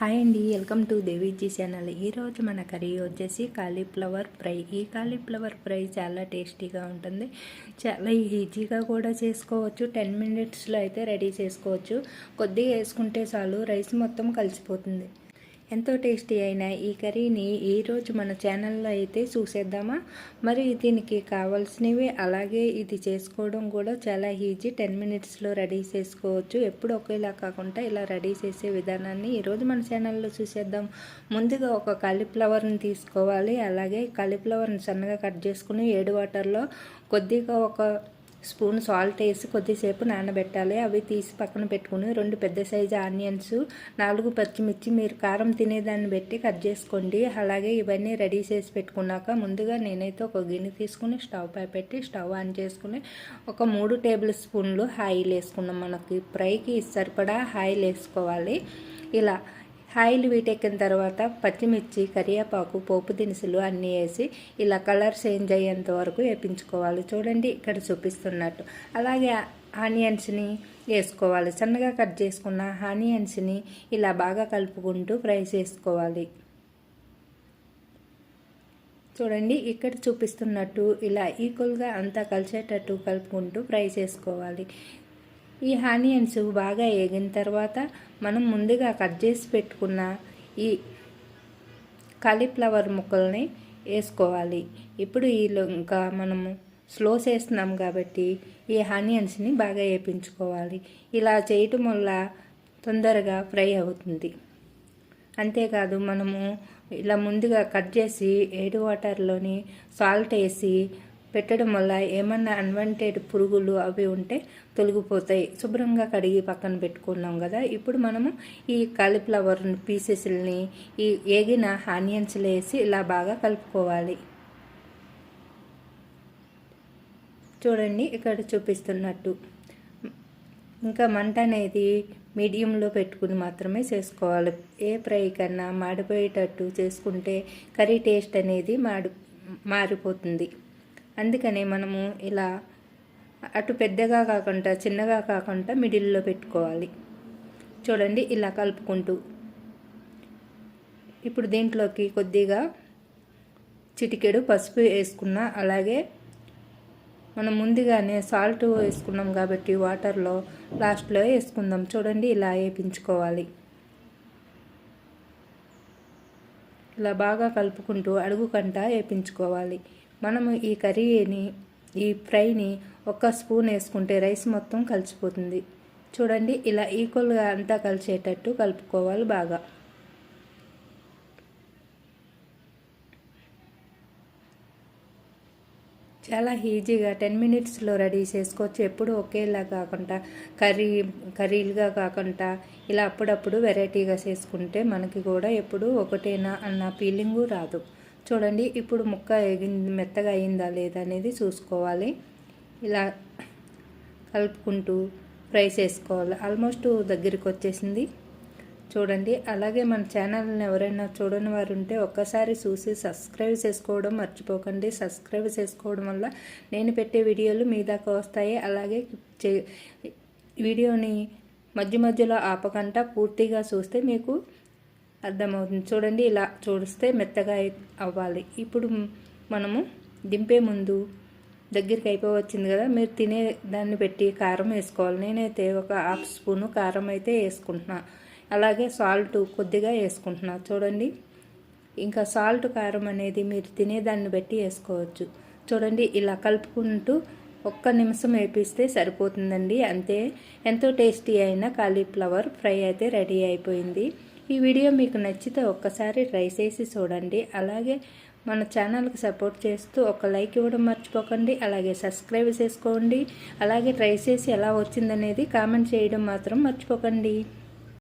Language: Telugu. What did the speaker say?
హాయ్ అండి వెల్కమ్ టు దేవీజీ ఛానల్. ఈరోజు మన కర్రీ వచ్చేసి కాలీఫ్లవర్ ఫ్రై. ఈ కాలీఫ్లవర్ ఫ్రై చాలా టేస్టీగా ఉంటుంది. చాలా ఈజీగా కూడా చేసుకోవచ్చు. టెన్ మినిట్స్లో అయితే రెడీ చేసుకోవచ్చు. కొద్దిగా వేసుకుంటే చాలు రైస్ మొత్తం కలిసిపోతుంది. ఎంతో టేస్టీ అయిన ఈ కర్రీని ఈరోజు మన ఛానల్లో అయితే చూసేద్దామా? మరి దీనికి కావాల్సినవి అలాగే ఇది చేసుకోవడం కూడా చాలా ఈజీ. టెన్ మినిట్స్లో రెడీ చేసుకోవచ్చు. ఎప్పుడు ఒకేలా కాకుండా ఇలా రెడీ చేసే విధానాన్ని ఈరోజు మన ఛానల్లో చూసేద్దాం. ముందుగా ఒక కాలీఫ్లవర్ని తీసుకోవాలి. అలాగే కాలీఫ్లవర్ని సన్నగా కట్ చేసుకుని ఏడు వాటర్లో కొద్దిగా ఒక స్పూన్ సాల్ట్ వేసి కొద్దిసేపు నానబెట్టాలి. అవి తీసి పక్కన పెట్టుకుని రెండు పెద్ద సైజు ఆనియన్స్ నాలుగు పచ్చిమిర్చి మీరు కారం తినేదాన్ని పెట్టి కట్ చేసుకోండి. అలాగే ఇవన్నీ రెడీ చేసి పెట్టుకున్నాక ముందుగా నేనైతే ఒక గిన్నె తీసుకుని స్టవ్ పై పెట్టి స్టవ్ ఆన్ చేసుకుని ఒక మూడు టేబుల్ స్పూన్లు ఆయిల్ వేసుకున్నాం మనకి ఫ్రైకి సరిపడా ఆయిల్ వేసుకోవాలి. ఇలా ఆయిల్ వీటెక్కిన తర్వాత పచ్చిమిర్చి కరివేపాకు పోపు దినుసులు అన్నీ వేసి ఇలా కలర్ చేంజ్ అయ్యేంత వరకు వేపించుకోవాలి. చూడండి ఇక్కడ చూపిస్తున్నట్టు. అలాగే ఆనియన్స్ని వేసుకోవాలి. సన్నగా కట్ చేసుకున్న ఆనియన్స్ని ఇలా బాగా కలుపుకుంటూ ఫ్రై చేసుకోవాలి. చూడండి ఇక్కడ చూపిస్తున్నట్టు ఇలా ఈక్వల్గా అంతా కలిసేటట్టు కలుపుకుంటూ ఫ్రై చేసుకోవాలి. ఈ ఆనియన్స్ బాగా వేగిన తర్వాత మనం ముందుగా కట్ చేసి పెట్టుకున్న ఈ కాలీఫ్లవర్ ముక్కల్ని వేసుకోవాలి. ఇప్పుడు ఈ ఇంకా మనము స్లో చేస్తున్నాం కాబట్టి ఈ ఆనియన్స్ని బాగా వేపించుకోవాలి. ఇలా చేయటం వల్ల తొందరగా ఫ్రై అవుతుంది. అంతేకాదు మనము ఇలా ముందుగా కట్ చేసి ఏడు వాటర్లోని సాల్ట్ వేసి పెట్టడం వల్ల ఏమన్నా అన్వాంటెడ్ పురుగులు అవి ఉంటే తొలగిపోతాయి. శుభ్రంగా కడిగి పక్కన పెట్టుకున్నాం కదా. ఇప్పుడు మనము ఈ కాలీఫ్లవర్ పీసెస్ని ఈ ఏగిన ఆనియన్స్లో వేసి ఇలా బాగా కలుపుకోవాలి. చూడండి ఇక్కడ చూపిస్తున్నట్టు. ఇంకా మంట అనేది మీడియంలో పెట్టుకుని మాత్రమే చేసుకోవాలి. ఏ ఫ్రై కన్నా మాడిపోయేటట్టు చేసుకుంటే కర్రీ టేస్ట్ అనేది మాడి మారిపోతుంది. అందుకనే మనము ఇలా అటు పెద్దగా కాకుండా చిన్నగా కాకుండా మిడిల్లో పెట్టుకోవాలి. చూడండి ఇలా కలుపుకుంటూ. ఇప్పుడు దీంట్లోకి కొద్దిగా చిటికెడు పసుపు వేసుకున్న అలాగే మనం ముందుగానే సాల్ట్ వేసుకున్నాం కాబట్టి వాటర్లో లాస్ట్లో వేసుకుందాం. చూడండి ఇలా వేపించుకోవాలి. ఇలా బాగా కలుపుకుంటూ అడుగు కంట వేపించుకోవాలి. మనము ఈ కర్రీని ఈ ఫ్రైని ఒక స్పూన్ వేసుకుంటే రైస్ మొత్తం కలిసిపోతుంది. చూడండి ఇలా ఈక్వల్గా అంతా కలిసేటట్టు కలుపుకోవాలి బాగా. చాలా ఈజీగా టెన్ మినిట్స్లో రెడీ చేసుకోవచ్చు. ఎప్పుడు ఒకేలా కాకుండా కర్రీ కర్రీలుగా కాకుండా ఇలా అప్పుడప్పుడు వెరైటీగా చేసుకుంటే మనకి కూడా ఎప్పుడు ఒకటేనా అన్న ఫీలింగు రాదు. చూడండి ఇప్పుడు ముక్క ఎగింది మెత్తగా అయిందా లేదా అనేది చూసుకోవాలి. ఇలా కలుపుకుంటూ ఫ్రై చేసుకోవాలి ఆల్మోస్ట్ దగ్గరికి వచ్చేసింది. చూడండి అలాగే మన ఛానల్ని ఎవరైనా చూడని వారు ఉంటే ఒక్కసారి చూసి సబ్స్క్రైబ్ చేసుకోవడం మర్చిపోకండి. సబ్స్క్రైబ్ చేసుకోవడం వల్ల నేను పెట్టే వీడియోలు మీ దాకా వస్తాయి. అలాగే వీడియోని మధ్య మధ్యలో ఆపకుండా పూర్తిగా చూస్తే మీకు అర్థమవుతుంది. చూడండి ఇలా చూడిస్తే మెత్తగా అవ్వాలి. ఇప్పుడు మనము దింపే ముందు దగ్గరికి అయిపోవచ్చింది కదా మీరు తినే దాన్ని పెట్టి కారం వేసుకోవాలి. నేనైతే ఒక హాఫ్ స్పూను కారం అయితే వేసుకుంటున్నా. అలాగే సాల్ట్ కొద్దిగా వేసుకుంటున్నా. చూడండి ఇంకా సాల్ట్ కారం అనేది మీరు తినేదాన్ని బట్టి వేసుకోవచ్చు. చూడండి ఇలా కలుపుకుంటూ ఒక్క నిమిషం వేపిస్తే సరిపోతుందండి. అంతే ఎంతో టేస్టీ అయిన కాలీఫ్లవర్ ఫ్రై అయితే రెడీ అయిపోయింది. ఈ వీడియో మీకు నచ్చితే ఒక్కసారి ట్రై చేసి చూడండి. అలాగే మన ఛానల్కి సపోర్ట్ చేస్తూ ఒక లైక్ ఇవ్వడం మర్చిపోకండి. అలాగే సబ్స్క్రైబ్ చేసుకోండి. అలాగే ట్రై చేసి ఎలా వచ్చిందనేది కామెంట్ చేయడం మాత్రం మర్చిపోకండి.